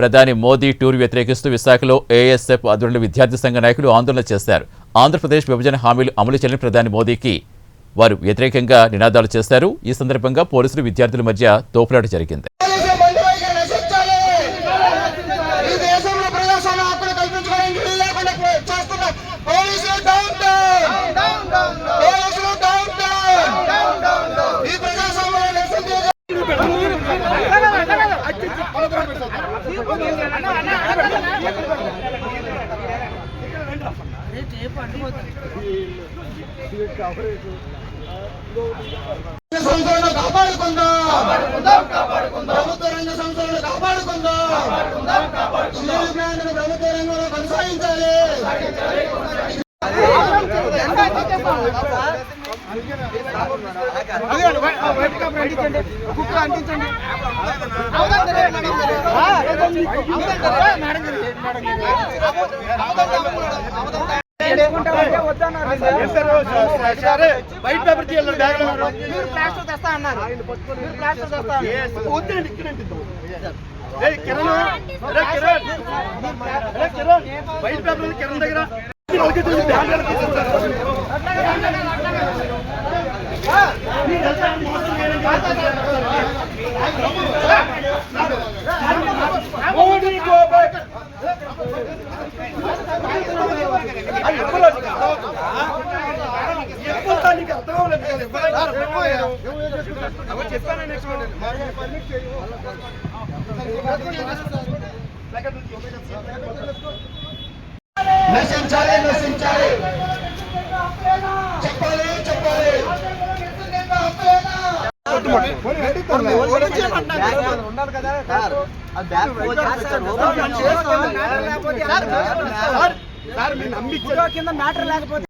ప్రధాని మోదీ టూర్ వ్యతిరేకిస్తూ విశాఖలో ఏఎస్ఎఫ్ ఆధ్వర్యంలో విద్యార్థి సంఘ నాయకులు ఆందోళన చేశారు. ఆంధ్రప్రదేశ్ విభజన హామీలు అమలు చేయని ప్రధాని మోదీకి వారు వ్యతిరేకంగా నినాదాలు చేశారు. ఈ సందర్భంగా పోలీసులు విద్యార్థుల మధ్య తోపులాట జరిగింది. సంస్థలను కాపాడుకుందాం ప్రభుత్వ రంగ సంస్థలను కాపాడుకుందాం స్టీల్ ప్రభుత్వ రంగంలో కొనసాగించాలి కుక్క అంటించండి వైట్ పేపర్ తీయాలి ప్లాస్టర్ తెస్తా అన్నారు ప్లాస్టర్ తెస్తా వద్దండి ఇక్కడ కిరణ్ రే కిరణ్ కిరణ్ వైట్ పేపర్ కిరణ్ దగ్గర నశించాలి నశించాలి చెప్పాలి చెప్పాలి సార్ మీరు నమ్మించారు కింద మ్యాటర్ లేకపోతే